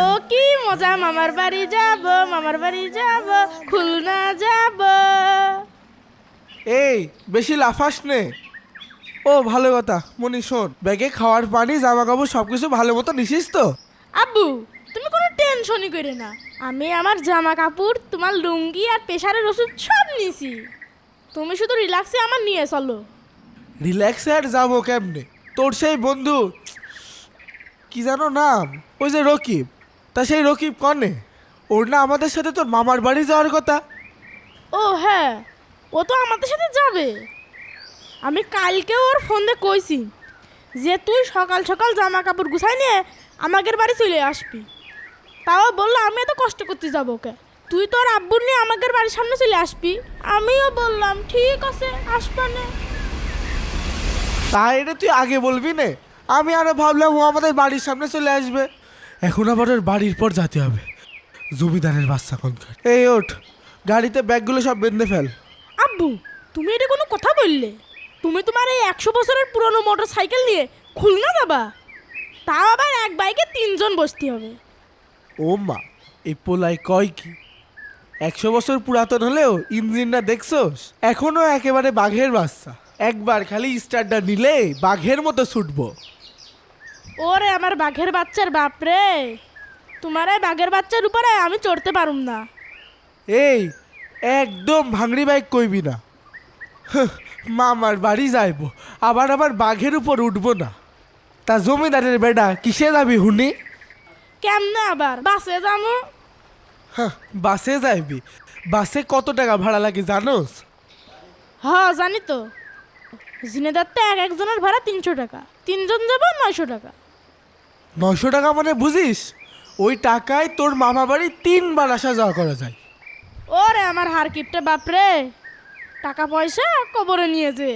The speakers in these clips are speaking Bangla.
ও কি মজা মামার বাড়ি যাব মামার বাড়ি যাব খুলনা যাব এই বেশি লাফাস নে ও ভালো কথা মনি শোন ব্যাগে খাওয়ার পানি জামা কাপড় সব কিছু ভালো মতো নিছিস তো আব্বু তুমি কোনো টেনশনই করে না আমি আমার জামা কাপড় তোমার লুঙ্গি আর প্রেশারের ওষুধ সব নিছি তুমি শুধু রিল্যাক্সে আমার নিয়ে চলো রিল্যাক্সে আর যাব কেমনে তোর সেই বন্ধু কি জানো নাম? ওই যে রকিব। তা সেই রকিব কনে? ওর না আমাদের সাথে তোর মামার বাড়ি যাওয়ার কথা। ও হ্যাঁ। ও তো আমাদের সাথে যাবে। আমি কালকে ওর ফোন দিয়ে কইছি যে তুই সকাল সকাল জামা কাপড় গুছাই নিয়ে আমাদের বাড়ি চলে আসবি। তাও বলল আমি এত কষ্ট করতে যাব ওকে। তুই তোর আব্বুর নিয়ে আমাদের বাড়ির সামনে চলে আসবি। আমিও বললাম ঠিক আছে আসবানে। তাই এটা তুই আগে বলবি নে। আমি আরও ভাবলাম ও আমাদের বাড়ির সামনে চলে আসবে। এখন আবার ওর বাড়ির পর যেতে হবে। জমিদারের বাচ্চা কোনকার এই ওঠ গাড়িতে ব্যাগগুলো সব বেঁধে ফেল। আব্বু তুমি এটা কোনো কথা বললে? তুমি তোমার এই একশো বছরের পুরনো মোটর সাইকেল নিয়ে খুলনা যাবা তাও আবার এক বাইকে তিনজন বসতে হবে। ও মা এই পোলাই কয় কি? একশো বছর পুরাতন হলেও ইঞ্জিনটা দেখছোস? এখনও একেবারে বাঘের বাচ্চা। একবার খালি স্টার্টটা নিলে বাঘের মতো ছুটবো। ওরে আমার বাঘের বাচ্চার বাপরে তোমার এই বাঘের বাচ্চার উপরে আমি চড়তে পারুম না। এই একদম ভাঙড়ি বাইক কইবি না। মামার বাড়ি যাইব আবার আবার বাঘের উপর উঠবো না। তা জমিদারের বেডা কিসে যাবি হুনি? কেমনে আবার বাসে যামু? বাসে যাইবি। বাসে কত টাকা ভাড়া লাগে জানোস? হ জানি তো। জিনেদারতে এক একজনের ভাড়া তিনশো টাকা তিনজন যাব নয়শো টাকা। নয়শো টাকা মানে বুঝিস? ওই টাকায় তোর মামা বাড়ি তিনবার আসা যাওয়া করা যায়। ওরে আমার হার কিপটে বাপরে। টাকা পয়সা কবরে নিয়েছে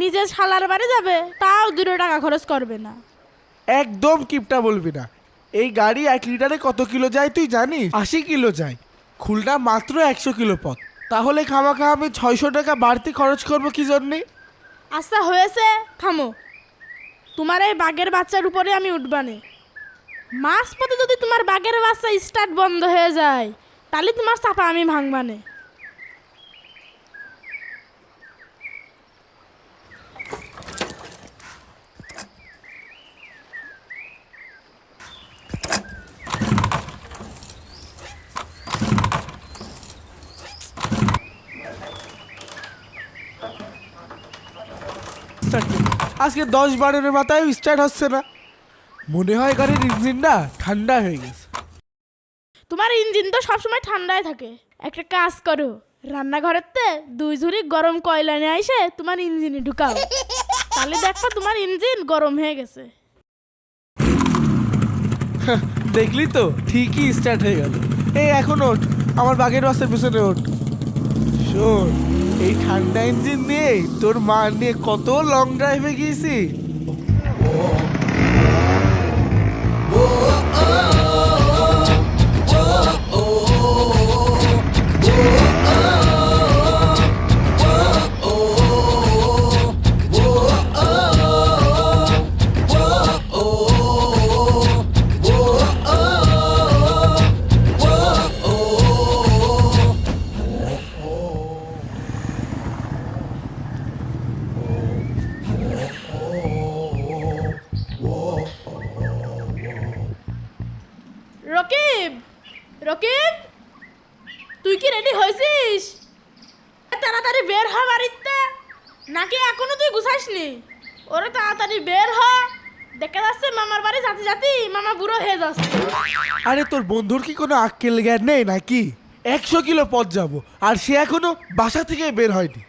নিজে শালার বাড়ি যাবে তাও দুটো টাকা খরচ করবে না। একদম কিপটা বলবি না। এই গাড়ি এক লিটারে কত কিলো যায় তুই জানিস? আশি কিলো যায়। খুলনা মাত্র একশো কিলো পথ। তাহলে খামাখা আমি ছয়শো টাকা বাড়তি খরচ করব কি জন্যে? আচ্ছা হয়েছে। থামো। তোমার এই বাঘের বাচ্চার উপরে আমি উঠবানে মাছ পথে যদি তোমার বাঘের বাচ্চা স্টার্ট বন্ধ হয়ে যায়, তাহলে তোমার চাপা আমি ভাঙবানে আজকে দশ বারের মাথায় স্টার্ট হচ্ছে না। মনে হয় গাড়ির ইঞ্জিনটা ঠান্ডা হয়ে গেছে। তোমার ইঞ্জিন তো সবসময় ঠান্ডায় থাকে। একটা কাজ করো রান্নাঘরেতে দুই ঝুড়ি গরম কয়লা নিয়ে আইসে তোমার ইঞ্জিনে ঢুকাও। তাহলে দেখবা তোমার ইঞ্জিন গরম হয়ে গেছে। দেখলি তো ঠিকই স্টার্ট হয়ে গেল। এই এখন ওঠ আমার বাঘের বাসের পিছনে ওঠ। শোন। এই ঠান্ডা ইঞ্জিন নিয়ে তোর মা নিয়ে কত লং ড্রাইভে গিয়েছি বুড়ো হয়ে যাচ্ছে। আরে তোর বন্ধুর কি কোনো আক্কেল জ্ঞান নেই নাকি? একশো কিলো পথ যাব আর সে এখনও বাসা থেকে বের হয়নি।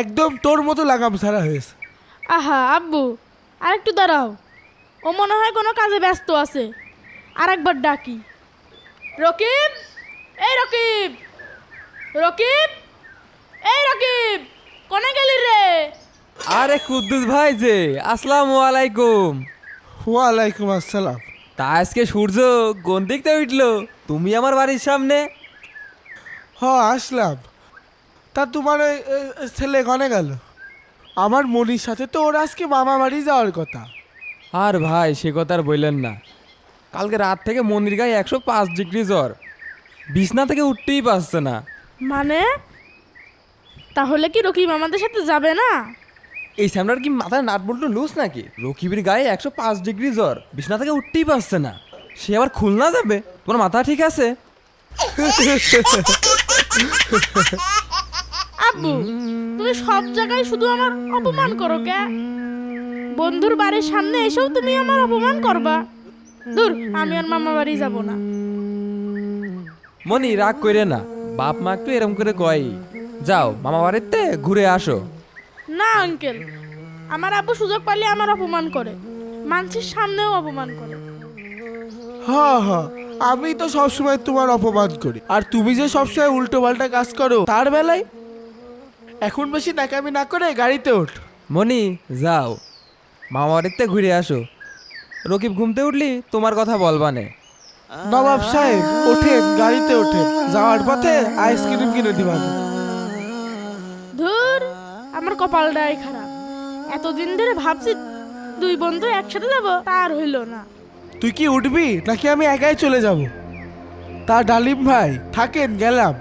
একদম তোর মতো লাগাম ছাড়া হয়েছে। আহা আব্বু আরেকটু দাঁড়াও। ও মনে হয় কোনো কাজে ব্যস্ত আছে। আর একবার ডাকি। রকিব এই রকিব। রকিব এই রকিব কোনে গেলি রে? আরে কুদ্দুস ভাই যে আসসালামু আলাইকুম। ওয়ালাইকুম আসসালাম। তা আজকে সূর্য কোন দিক থেকে উঠল? তুমি আমার বাড়ির সামনে? হ আসলাম। তা তোমার ওই, এ, ছেলে কনে গেল? আমার মনির সাথে তো ওর আজকে মামা বাড়ি যাওয়ার কথা। আর ভাই সে কথা আর বললেন না। কালকে রাত থেকে মন্দির গায়ে একশো পাঁচ ডিগ্রি জ্বর। বিছনা থেকে উঠতেই পারছে না। মানে? তাহলে কি রকিব আমাদের সাথে যাবে না? এই স্যামরার কি মাথায় নাট বল্টু লুজ নাকি? রকিবের গায়ে একশো পাঁচ ডিগ্রি জ্বর। বিছনা থেকে উঠতেই পারছে না। সে আবার খুলনা যাবে? তোমার মাথা ঠিক আছে? আব্বু তুমি সব জায়গায় শুধু আমার অপমান করো কে? বন্ধুর বাড়ির সামনে এসেও তুমি আমার অপমান করবা। দূর আমি আর মামা বাড়ি যাব না। মনি রাগ করে না। বাপ মা একটু এরম করে কয়। যাও মামা বাড়িতে ঘুরে আসো। না আঙ্কেল আমার আব্বু সুযোগ পাইলে আমার অপমান করে। মানুষের সামনেও অপমান করে। হ্যাঁ হ্যাঁ আমি তো সবসময় তোমার অপমান করি। আর তুমি যে সবসময় উল্টো পাল্টা কাজ করো তার বেলায়? এখন বেশি নাকামি না করে গাড়িতে ওঠ। মনি যাও। মামা বাড়িতে ঘুরে আসো। রকিব ঘুমতে উঠলি? তোমার কথা বলবানে নবাব সাহেব ওঠেন গাড়িতে ওঠেন। যাওয়ার পথে আইসক্রিম কিনে দিবান আমার কপালটাই খারাপ। এতদিন ধরে ভাবছি দুই বন্ধু একসাথে যাব তার হইল না। তুই কি উঠবি নাকি আমি একাই চলে যাব? তা ডালিম ভাই থাকেন গেলাম।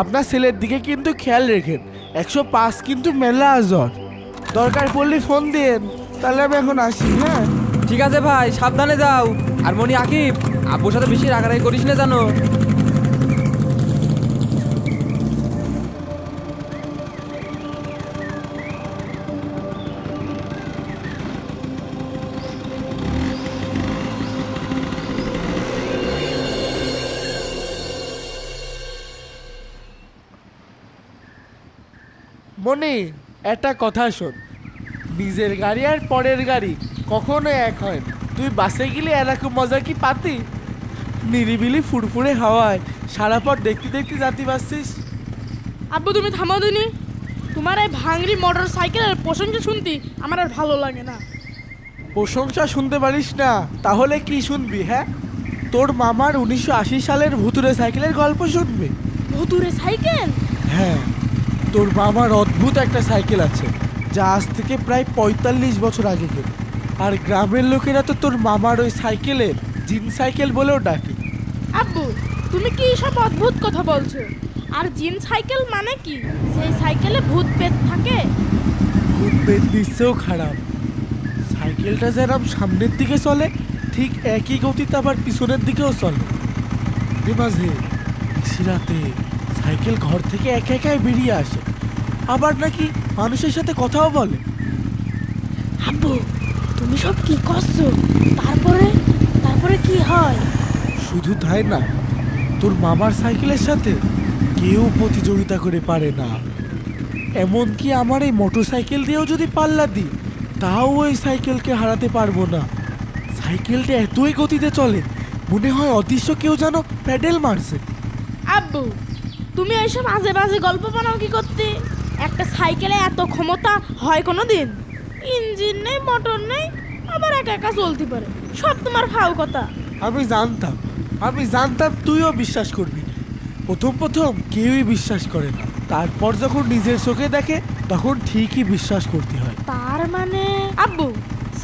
আপনার ছেলের দিকে কিন্তু খেয়াল রেখেন একশো পাঁচ কিন্তু মেলা জ্বর দরকার পড়লে ফোন দিন তাহলে আমি এখন আসি হ্যাঁ? ঠিক আছে ভাই সাবধানে যাও। আর মনি আকিব আব্বুর সাথে বেশি রাগারাগি করিস না জানো মনে একটা কথা শোন। নিজের গাড়ি আর পরের গাড়ি কখনো এক হয় না। তুই বাসে গেলে এরকম মজা কি পাতি? নিরিবিলি ফুরফুরে হাওয়ায় সারা পর দেখতে দেখতে যাতে পারছিস আব্বু তুমি থামাও দিনি। তোমার এই ভাঙড়ি মোটর সাইকেলের প্রশংসা শুনতে আমার আর ভালো লাগে না। প্রশংসা শুনতে পারিস না তাহলে কি শুনবি হ্যাঁ? তোর মামার উনিশশো আশি সালের ভুতুরে সাইকেলের গল্প শুনবি। ভুতুরে সাইকেল? হ্যাঁ। তোর মামার অদ্ভুত একটা সাইকেল আছে যা আজ থেকে প্রায় পঁয়তাল্লিশ বছর আগে কেন। আর গ্রামের লোকেরা তো তোর মামার ওই সাইকেলে জিন সাইকেল বলেও ডাকে। আব্বু তুমি কি সব অদ্ভুত কথা বলছো? আর জিন সাইকেল মানে কি? সেই সাইকেলে ভূত পেত থাকে? ভূত পেট দৃশ্যও খারাপ। সাইকেলটা যেরকম সামনের দিকে চলে ঠিক একই গতিতে আবার পিছনের দিকেও চলে। মাঝে সিরাতে সাইকেল ঘর থেকে একা একাই বেরিয়ে আসে। আবার নাকি মানুষের সাথে কথাও বলে। আব্বু তুমি সব কি করছ? তারপরে? তারপরে কি হয়? শুধু তাই না তোর মামার সাইকেলের সাথে কেউ প্রতিযোগিতা করে পারে না। এমনকি আমার এই মোটর সাইকেল দিয়েও যদি পাল্লা দিই তাও ওই সাইকেলকে হারাতে পারব না। সাইকেলটা এতই গতিতে চলে মনে হয় অদৃশ্য কেউ যেন প্যাডেল মারছে। আব্বু তুমি এইসব আজে বাজে গল্প বানাও কি করতে? একটা সাইকেলে এত ক্ষমতা হয় কোনো দিন ইঞ্জিন নেই মোটর নেই আবার একা একা চলতে পারে। সব তোমার ফাও কথা। আমি জানতাম আমি জানতাম তুইও বিশ্বাস করবি না। প্রথম প্রথম কেউই বিশ্বাস করে না। তারপর যখন নিজের চোখে দেখে তখন ঠিকই বিশ্বাস করতে হয়। তার মানে? আব্বু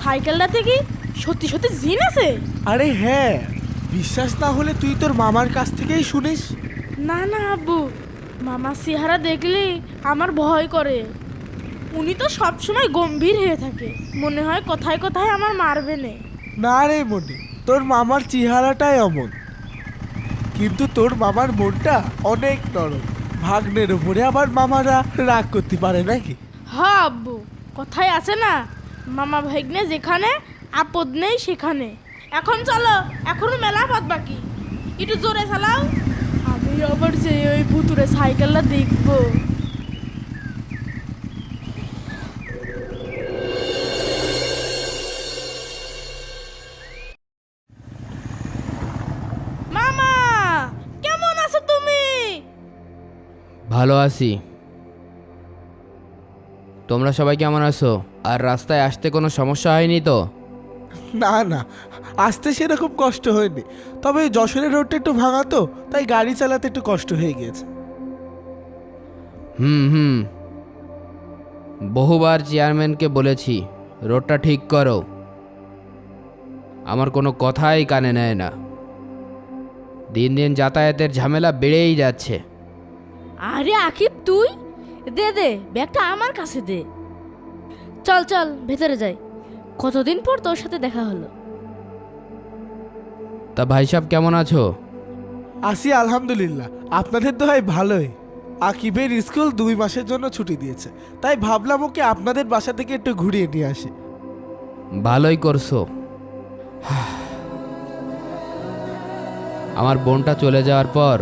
সাইকেলটাতে কি সত্যি সত্যি জিন আছে? আরে হ্যাঁ বিশ্বাস না হলে তুই তোর মামার কাছ থেকেই শুনিস। না না আব্বু। মামার চেহারা দেখলে আমার ভয় করে। উনি তো সব সময় গম্ভীর হয়ে থাকে। মনে হয় কোথায় কোথায় আমার মারবে নে। না রে মনে তোর মামার চেহারাটাই অমন। কিন্তু তোর মামার মনটা অনেক নরম। ভাগ্নের উপরে আবার মামারা রাগ করতে পারে নাকি? হ্যাঁ আব্বু কথায় আছে না। মামা ভাগ্নে যেখানে আপদ নেই সেখানে। এখন চলো এখনও মেলা পথ বাকি। একটু জোরে চালাও। আবার যে ওই ভুতুরে সাইকেলটা দেখব। মামা, কেমন আছো তুমি? ভালো আছি। তোমরা সবাই কেমন আছো? আর রাস্তায় আসতে কোনো সমস্যা হয়নি তো? না না আসতে সেরকম কষ্ট হয়নি। তবে যশোরের রোডটা একটু ভাঙা তো তাই গাড়ি চালাতে একটু কষ্ট হয়ে গিয়েছে। হুম হুম। বহুবার চেয়ারম্যানকে বলেছি রোডটা ঠিক করো। আমার কোনো কথাই কানে নেয় না। দিন দিন যাতায়াতের ঝামেলা বেড়েই যাচ্ছে। আরে আকিব তুই? দে দে ব্যাগটা আমার কাছে দে। চল চল ভেতরে যাই। কতদিন পর তোর সাথে দেখা হলো? তা ভাই সাহেব কেমন আছো? আসি আলহামদুলিল্লাহ। আপনাদের তো হয় ভালোই। আকিবের স্কুল দুই মাসের জন্য ছুটি দিয়েছে। তাই ভাবলাম ওকে আপনাদের বাসা থেকে একটু ঘুরিয়ে নিয়ে আসি। ভালোই করছ। আমার বোনটা চলে যাওয়ার পর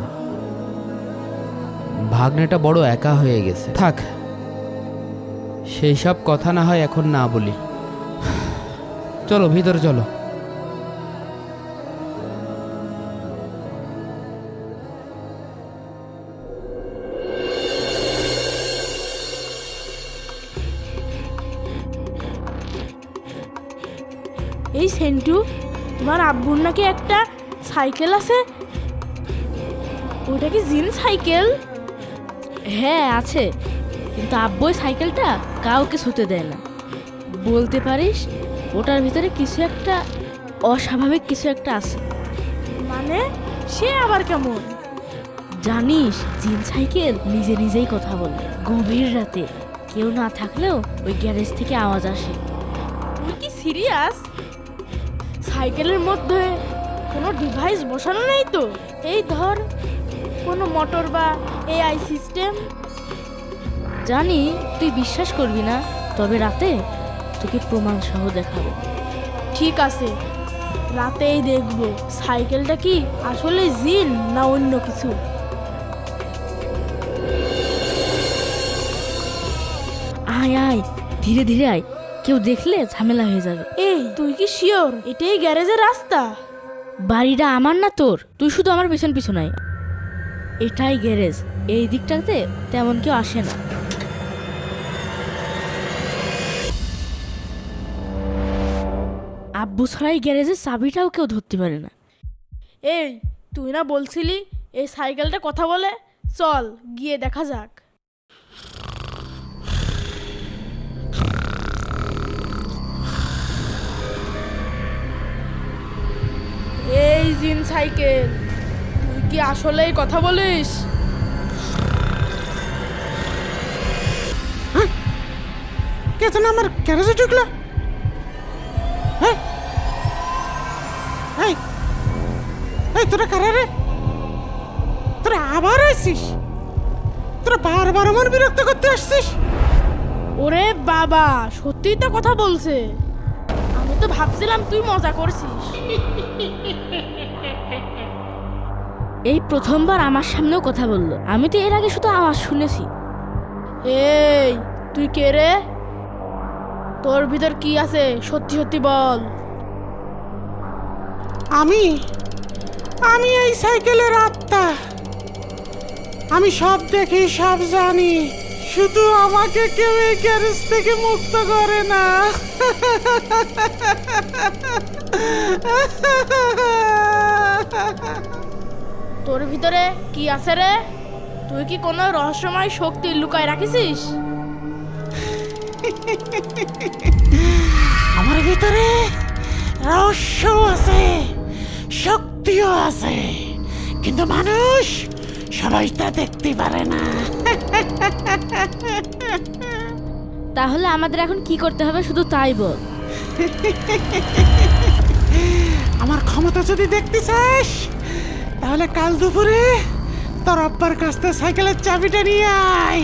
ভাগ্নেটা বড় একা হয়ে গেছে। থাক সেই সব কথা না হয় এখন না বলি। চলো, ভিতরে চলো। এই সেন্টু, তোমার আব্বুর নাকি একটা সাইকেল আছে? ওটা কি জিন সাইকেল? হ্যাঁ আছে। কিন্তু আব্বু সাইকেলটা কাউকে ছুতে দেয় না। বলতে পারিস ওটার ভিতরে কিছু একটা অস্বাভাবিক কিছু একটা আছে। মানে? সে আবার কেমন? জানিস জিন সাইকেল নিজে নিজেই কথা বলে গভীর রাতে। কেউ না থাকলেও ওই গ্যারেজ থেকে আওয়াজ আসে। তুই কি সিরিয়াস? সাইকেলের মধ্যে কোনো ডিভাইস বসানো নেই তো? এই ধর কোনো মোটর বা এআই সিস্টেম। জানি তুই বিশ্বাস করবি না তবে রাতে তোকে প্রমাণ সহ দেখাবো। ঠিক আছে রাতেই দেখব। সাইকেলটা কি আসলে জিন না অন্য কিছু? আয় আয় ধীরে ধীরে আয়। কেউ দেখলে ঝামেলা হয়ে যাবে। এই তুই কি শিওর? এটাই গ্যারেজের রাস্তা। বাড়িটা আমার না তোর? তুই শুধু আমার পিছন পিছন আয় এটাই গ্যারেজ। এই দিকটাতে তেমন কেউ আসে না। আব্বু ছাড়াই গ্যারেজের চাবিটাও কেউ ধরতে পারে না। এই তুই না বলছিলি এই সাইকেলটা কথা বলে? চল গিয়ে দেখা যাক। এই জিন সাইকেল তুই কি আসলেই কথা বলিস? কে যেন আমার গ্যারেজে ঢুকলো? এই তোরা কারা রে? তোরা আবার আসছিস? তোরা বারবার আমার বিরক্ত করতে আসছিস? ওরে বাবা, সত্যিই তো কথা বলছে। আমি তো ভাবছিলাম তুই মজা করছিস। এই প্রথমবার আমার সামনেও কথা বলল। আমি তো এর আগে শুধু আওয়াজ শুনেছি। এই, তুই কে রে? তোর ভিতর কি আছে? সত্যি সত্যি বল। আমি? আমি এই সাইকেলের আত্মা। আমি সব দেখি সব জানি। শুধু আমাকে কেউ এই গ্যারেজ থেকে মুক্ত করে না। তোর ভিতরে কি আছে রে? তুই কি কোনো রহস্যময় শক্তি লুকায় রাখিছিস? আমার ভিতরে রহস্য আছে শক্তিও আছে কিন্তু মানুষ সবাই তা দেখতে পারে না। তাহলে আমাদের এখন কি করতে হবে? শুধু তাই বল। আমার ক্ষমতা যদি দেখতে চাস তাহলে কাল দুপুরে তোর আব্বার কাছ থেকে সাইকেলের চাবিটা নিয়ে আয়।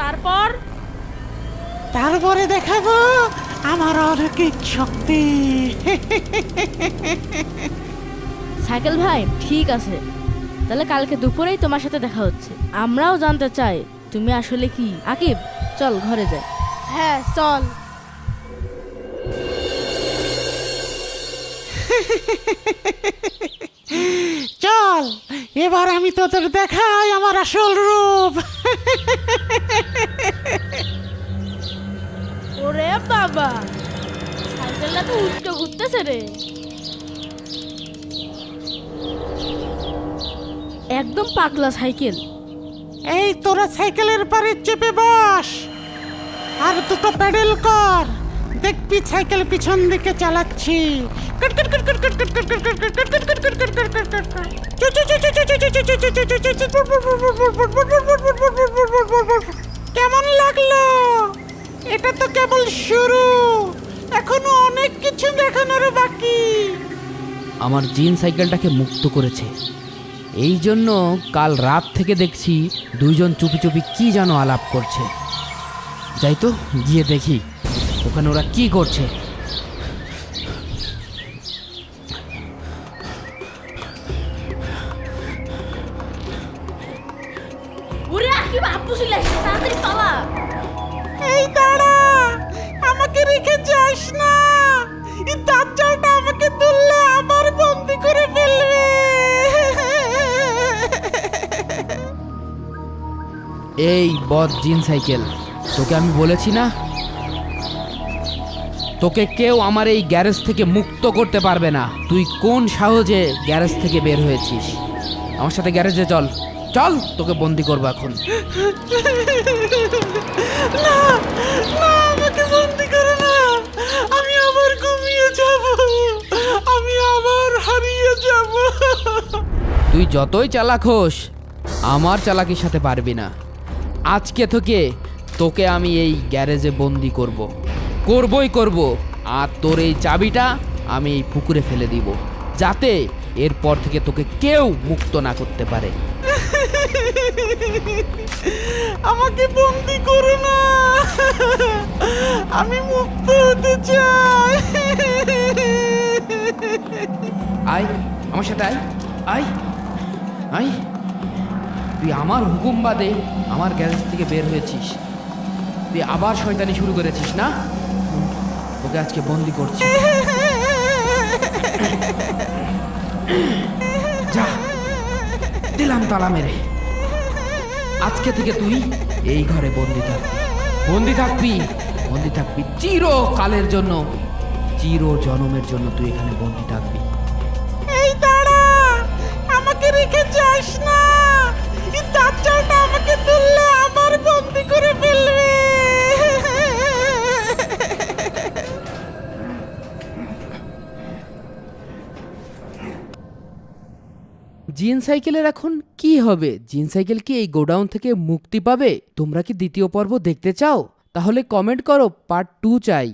তারপর? তারপরে দেখাবো আমার অলৌকিক শক্তি। সাইকেল ভাই ঠিক আছে। তাহলে কালকে দুপুরেই তোমার সাথে দেখা হচ্ছে। আমরাও জানতে চাই তুমি আসলে কি? আকিব চল ঘরে যাই। হ্যাঁ চল। চল এবার আমি তোদের দেখাই আমার আসল রূপ। ওরে বাবা, সাইকেলটা তো উল্টো ঘুরতেছে রে। একদম পাগলা সাইকেল। এই, তোরা সাইকেলের পারে চেপে বস। আর দুটো প্যাডেল কর। দেখবি সাইকেল পিছন দিকে চালাচ্ছি কেমন লাগল এটা তো কেবল শুরু এখনও অনেক কিছু দেখানোর বাকি আমার জিন সাইকেলটাকে মুক্ত করেছে এই জন্য কাল রাত থেকে দেখছি দুইজন চুপি চুপি কি যেন আলাপ করছে যাই তো গিয়ে দেখি ওখানে ওরা কি করছে? এই দাঁড়া আমাকে রেখে যাস না। দাজ্জালটা আমাকে তুললে আবার বন্দি করে ফেলবে। এই বদ জিন সাইকেল তোকে আমি বলেছি না? তোকে কেউ আমার এই গ্যারেজ থেকে মুক্ত করতে পারবে না। তুই কোন সাহসে গ্যারেজ থেকে বের হয়েছিস? আমার সাথে গ্যারেজে চল। চল তোকে বন্দি করব এখন। না না আমাকে বন্দি করো না। আমি আবার ঘুমিয়ে যাব। আমি আবার হারিয়ে যাব। তুই যতই চালাক হোস আমার চালাকির সাথে পারবি না। আজকে থেকে তোকে আমি এই গ্যারেজে বন্দি করব। করবই করব। আর তোর এই চাবিটা আমি এই পুকুরে ফেলে দিব যাতে এরপর থেকে তোকে কেউ মুক্ত না করতে পারে। আমাকে বন্দি করো না। আমি মুক্ত হতে চাই। আয় আমার সাথে আয় আয় আয়। তুই আমার হুকুম বাদে আমার গ্যারেজ থেকে বের হয়েছিস। তুই আবার শয়তানি শুরু করেছিস না? তোকে আজকে বন্দি করছি। যা, দিলাম তালা মেরে। আজকে থেকে তুই এই ঘরে বন্দি থাকবি বন্দি থাকবি বন্দি থাকবি। চিরকালের জন্য চির জনমের জন্য তুই এখানে বন্দি থাকবি। এই দাঁড়া আমাকে রেখে যাস না আমাকে তুললে আবার বন্দি করে ফেলবে। জিন সাইকেলের এখন কি হবে? জিন সাইকেল কি এই গোডাউন থেকে মুক্তি পাবে? তোমরা কি দ্বিতীয় পর্ব দেখতে চাও? তাহলে কমেন্ট করো, পার্ট টু চাই।